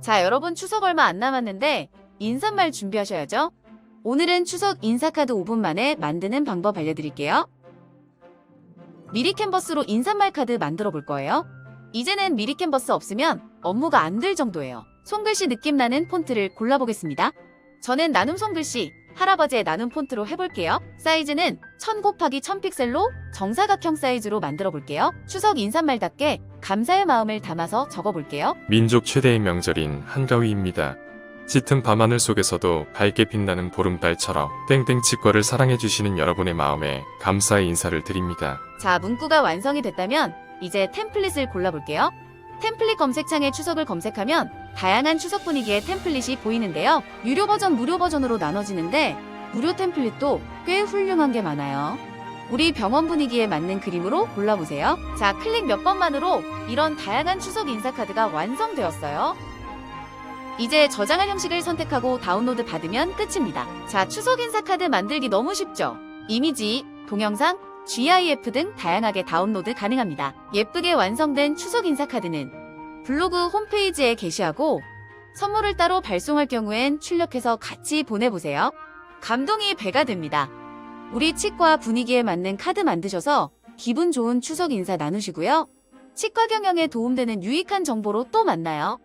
자, 여러분 추석 얼마 안 남았는데 인사말 준비하셔야죠. 오늘은 추석 인사카드 5분 만에 만드는 방법 알려드릴게요. 미리 캔버스로 인사말 카드 만들어 볼 거예요. 이제는 미리 캔버스 없으면 업무가 안 될 정도예요. 손글씨 느낌 나는 폰트를 골라보겠습니다. 저는 나눔 손글씨 할아버지의 나눔 폰트로 해볼게요. 사이즈는 1000 곱하기 1000 픽셀로 정사각형 사이즈로 만들어 볼게요. 추석 인사말답게 감사의 마음을 담아서 적어볼게요. 민족 최대의 명절인 한가위입니다. 짙은 밤하늘 속에서도 밝게 빛나는 보름달처럼 땡땡 치과를 사랑해주시는 여러분의 마음에 감사의 인사를 드립니다. 자, 문구가 완성이 됐다면 이제 템플릿을 골라볼게요. 템플릿 검색창에 추석을 검색하면 다양한 추석 분위기의 템플릿이 보이는데요. 유료 버전, 무료 버전으로 나눠지는데 무료 템플릿도 꽤 훌륭한 게 많아요. 우리 병원 분위기에 맞는 그림으로 골라보세요. 자, 클릭 몇 번만으로 이런 다양한 추석 인사 카드가 완성되었어요. 이제 저장할 형식을 선택하고 다운로드 받으면 끝입니다. 자, 추석 인사 카드 만들기 너무 쉽죠? 이미지, 동영상, GIF 등 다양하게 다운로드 가능합니다. 예쁘게 완성된 추석 인사 카드는 블로그 홈페이지에 게시하고 선물을 따로 발송할 경우엔 출력해서 같이 보내보세요. 감동이 배가 됩니다. 우리 치과 분위기에 맞는 카드 만드셔서 기분 좋은 추석 인사 나누시고요. 치과 경영에 도움되는 유익한 정보로 또 만나요.